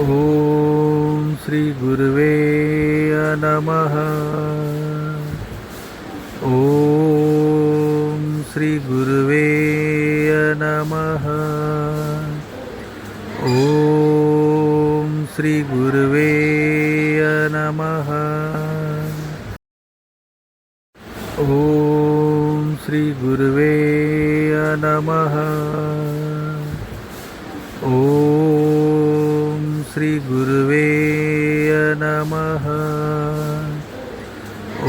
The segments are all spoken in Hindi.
ॐ श्रीगुरुवे नमः। ॐ श्रीगुरुवे नमः। ॐ श्रीगुरुवे नमः। ॐ श्रीगुरुवे नमः। ॐ श्रीगुरुवे नमः।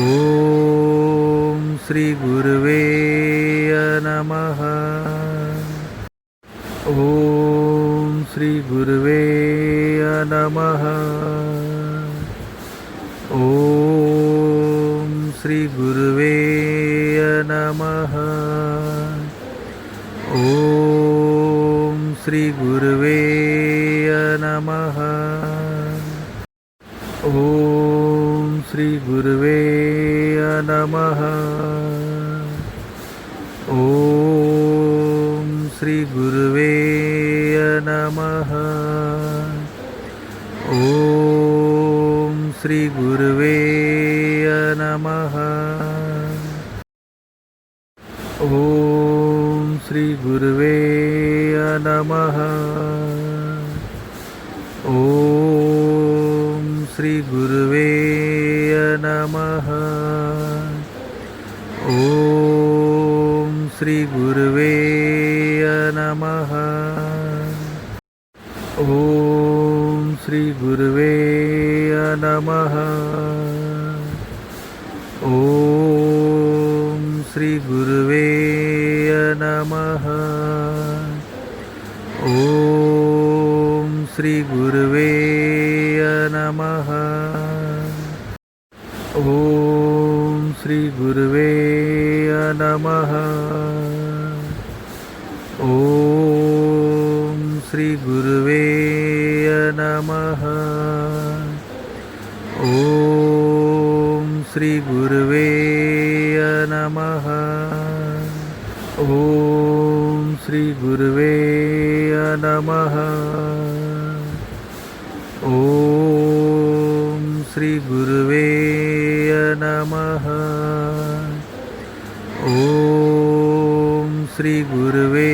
ॐ श्रीगुरुवे नमः। ॐ श्रीगुरुवे नमः। ॐ श्रीगुरुवे नमः। ॐ श्रीगुरुवे नमः। ॐ श्रीगुरुवे नमः। ॐ श्रीगुरुवे नमः। ॐ श्रीगुरुवे नमः। ॐ श्रीगुरुवे नमः। ॐ श्रीगुरुवे नमः। ॐ श्रीगुरुवे नमः। ॐ श्रीगुरुवे नमः। ॐ श्रीगुरुवे नमः। ॐ श्रीगुरुवे नमः। ॐ श्रीगुरुवे नमः। ॐ श्रीगुरुवे नमः। ॐ श्रीगुरुवे नमः। ॐ श्रीगुरुवे नमः। ॐ श्रीगुरुवे नमः। ॐ श्रीगुरुवे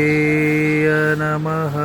नमः।